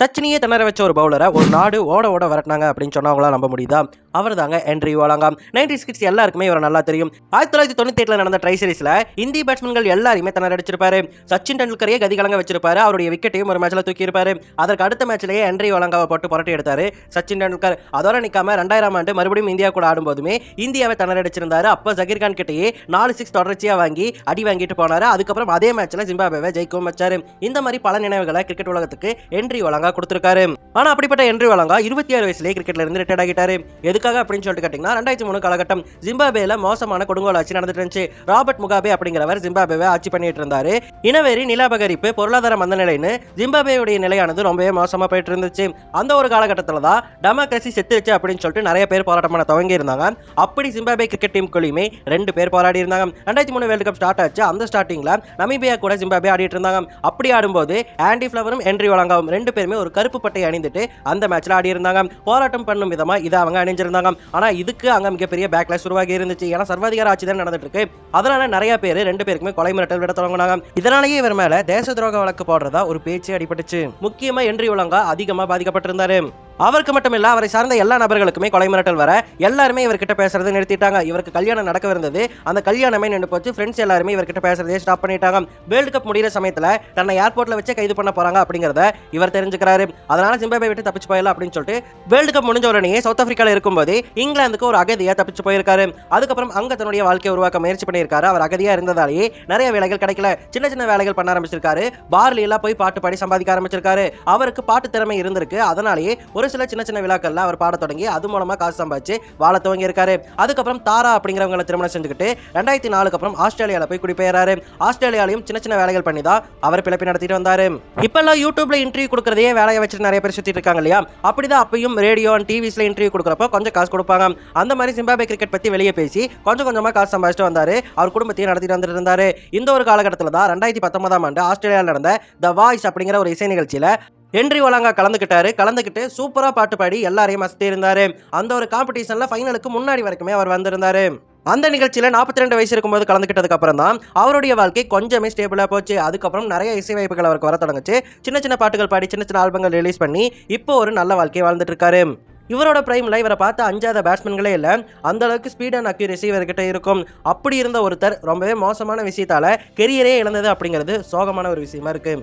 சச்சினியே திணற வச்ச ஒரு பவுலரை ஒரு நாடு ஓட ஓட வரட்டினாங்க அப்படின்னு சொன்னவங்களா நம்ப முடியுதா? அவர் தாங்க என்ட்ரி வாலாங்காம் நைன்டி கிட்ஸ் எல்லாருக்குமே இவர் நல்லா தெரியும். ஆயிரத்தி தொள்ளாயிரத்தி தொண்ணூத்தி எட்டுல நடந்த ட்ரை சீரீஸ்ல இந்திய பேட்ஸ்மேன்கள் எல்லாருமே திணற அடிச்சிருப்பாரு. சச்சின் டெண்டுல்கரையே கதி கலங்க வச்சிருப்பாரு. அவருடைய விக்கெட்டையும் ஒரு மேட்ச்ல தூக்கி இருப்பாரு. அதற்கு அடுத்த மேட்ச்லயே என்ட்ரி வாலங்காவை போட்டு புரட்டி எடுத்தாரு சச்சின் டெண்டுல்கர். அதோட நிக்காம ரெண்டாயிரம் ஆண்டு மறுபடியும் இந்தியா கூட ஆடும்போதுமே இந்தியாவை திணற அடிச்சிருந்தாரு. அப்போ ஜகீர் கான் கிட்டயே நாலு சிக்ஸ் தொடர்ச்சியா வாங்கி அடி வாங்கிட்டு போனாரு. அதுக்கப்புறம் அதே மேட்ச்ல ஜிம்பாபேவை ஜெயிக்கவும் வச்சாரு. இந்த மாதிரி பல நினைவுகளை கிரிக்கெட் உலகத்துக்கு என்ட்ரி வழங்கா கொடுத்திருக்காரு. ஆனா அப்படிப்பட்ட என்ட்ரி வழங்கா இருபத்தி ஏழு வயசுலேயே கிரிக்கெட்ல இருந்து ரிட்டையர் ஆகிட்டாரு. எதுக்காக அப்படின்னு சொல்லிட்டு கேட்டீங்கன்னா ரெண்டாயிரத்தி மூணு காலகட்டம் ஜிம்பாபேல மோசமான கொடுங்கோல் ஆட்சி நடந்துட்டு இருந்துச்சு. ராபர்ட் முகாபே அப்படிங்கிறவர் ஜிம்பாபேவை ஆட்சி பண்ணிட்டு இருந்தாரு. இனவெறி நிலபகரிப்பு பொருளாதார மந்த நிலைன்னு ஜிம்பாபேவுடைய நிலையானது ரொம்பவே மோசமா போயிட்டு இருந்துச்சு. அந்த ஒரு காலகட்டத்தில் தான் டெமோக்ரஸி செத்துருச்சு அப்படின்னு சொல்லிட்டு நிறைய பேர் போராட்டம் பண்ண துவங்கி இருந்தாங்க. அப்படி ஜிம்பாபே கிரிக்கெட் டீமுக்குள்ளேயுமே ரெண்டு பேர் போராடி இருந்தாங்க. ரெண்டாயிரத்தி மூணு வேர்ல்டு கப் ஸ்டார்ட் ஆச்சு. அந்த ஸ்டார்டிங்ல நமீபியா கூட ஜிம்பாபே ஆடிட்டு இருந்தாங்க. அப்படி ஆடும்போது ஆண்டி ஃபிளவரும் என்ட்ரி வழங்காவும் ரெண்டு பேருமே ஒரு கருப்பு பட்டை அணிந்துட்டு அந்த மேட்ச்ல ஆடி இருந்தாங்க. போராட்டம் பண்ணும் விதமா இதை அவங்க அணிஞ்சிருந்தாங்க. ஆனா இதுக்கு அங்க மிகப்பெரிய பேக்லாஸ் உருவாகி இருந்துச்சு. ஏன்னா சர்வாதிகார ஆட்சி தான் நடந்துட்டு இருக்கு அதனால நிறைய பேர் ரெண்டு பேருக்குமே கொலை மிரட்டல் விட தொடங்கினாங்க. இதனாலேயே இவர் மேல தேச துரோக வழக்கு போடுறதா ஒரு பேச்சு அடிபட்டுச்சு. முக்கியமா என்றி உலங்கா அதிகமா பாதிக்கப்பட்டிருந்தாரு. அவருக்கு மட்டும் இல்ல அவரை சார்ந்த எல்லா நபர்களுக்குமே கொலை மிரட்டல் வர எல்லாருமே இவர்கிட்ட பேசுறது நிறுத்திட்டாங்க. இவருக்கு கல்யாணம் நடக்கவிருந்தது. அந்த கல்யாணமே நின்று போச்சு. ஃப்ரெண்ட்ஸ் எல்லாருமே இவர்கிட்ட பேசுறதே ஸ்டாப் பண்ணிட்டாங்க. வேர்ல்டு கப் முடியிற சமயத்தில் தன்னை ஏர்போர்ட்ல வச்சு கைது பண்ண போறாங்க அப்படிங்கிறத இவர் தெரிஞ்சுக்கிறாரு. அதனால ஜிம்பாபே விட்டு தப்பிச்சு போயிடலாம் அப்படின்னு சொல்லிட்டு வேர்ல்டு கப் முடிஞ்ச உடனே சவுத் ஆப்பிரிக்கால இருக்கும்போது இங்கிலாந்துக்கு ஒரு அகதியா தப்பிச்சு போயிருக்காரு. அதுக்கப்புறம் அங்க தன்னுடைய வாழ்க்கையை உருவாக்க முயற்சி பண்ணியிருக்காரு. அவர் அகதியா இருந்ததாலேயே நிறைய வேலைகள் கிடைக்கல. சின்ன சின்ன வேலைகள் பண்ண ஆரம்பிச்சிருக்காரு. பார்லியெல்லாம் எல்லாம் போய் பாட்டு பாடி சம்பாதிக்க ஆரம்பிச்சிருக்காரு. அவருக்கு பாட்டு திறமை இருந்திருக்கு. அதனாலேயே ஒரு சில சின்ன சின்ன விழாக்கள்ல அவர் பாட தொடங்கி அது மூலமா காசு சம்பாதிச்சு வாழ துவங்கி இருக்காரு அதுக்கப்புறம் தாரா அப்படிங்கிறவங்களை திருமணம் செஞ்சுக்கிட்டு ரெண்டாயிரத்தி நாலுக்கு அப்புறம் ஆஸ்திரேலியால போய் குடிபெயராரு ஆஸ்திரேலியாலையும் சின்ன சின்ன வேலைகள் பண்ணி தான் அவர் பிழப்பி நடத்திட்டு வந்தாரு. இப்பெல்லாம் யூடியூப்ல இன்டர்வியூ கொடுக்கறதே வேலையை வச்சுட்டு நிறைய பேர் சுத்திட்டு இருக்காங்க இல்லையா? அப்படிதான் அப்பயும் ரேடியோ அண்ட் டிவிஸ்ல இன்டர்வியூ கொடுக்குறப்போ கொஞ்சம் காசு கொடுப்பாங்க. அந்த மாதிரி சிம்பாபே கிரிக்கெட் பத்தி வெளியே பேசி கொஞ்சம் கொஞ்சமா காசு சம்பாதிச்சுட்டு வந்தாரு. அவர் குடும்பத்தையும் நடத்திட்டு வந்துட்டு இருந்தாரு. இந்த ஒரு காலகட்டத்தில் தான் ரெண்டாயிரத்தி பத்தொன்பதாம் ஆண்டு ஆஸ்திரேலியாவில் நடந்த த வாய்ஸ் அப்படிங்கிற ஒரு இசை நிகழ்ச்சியில் ஹென்றி ஒலாங்கா கலந்துக்கிட்டாரு. கலந்துக்கிட்டு சூப்பரா பாட்டு பாடி எல்லாரையும் மஸ்தி இருந்தாரு. அந்த ஒரு காம்படிஷன்ல ஃபைனலுக்கு முன்னாடி வரைக்குமே அவர் வந்திருந்தாரு. அந்த நிகழ்ச்சியில் நாற்பத்தி ரெண்டு வயசு இருக்கும்போது கலந்துக்கிட்டதுக்கு அப்புறம் தான் அவருடைய வாழ்க்கை கொஞ்சமே ஸ்டேபிளாக போச்சு. அதுக்கப்புறம் நிறைய இசை வாய்ப்புகள் அவருக்கு வர தொடங்குச்சு. சின்ன சின்ன பாட்டுகள் பாடி சின்ன சின்ன ஆல்பங்கள் ரிலீஸ் பண்ணி இப்போ ஒரு நல்ல வாழ்க்கையை வாழ்ந்துட்டு இருக்காரு. இவரோட பிரைமில் இவரை பார்த்து அஞ்சாத பேட்ஸ்மேன்களே இல்லை. அந்த அளவுக்கு ஸ்பீட் அண்ட் அக்யூரேசி இவர்கிட்ட இருக்கும். அப்படி இருந்த ஒருத்தர் ரொம்பவே மோசமான விஷயத்தால கெரியரே இழந்தது அப்படிங்கிறது சோகமான ஒரு விஷயமா இருக்கு.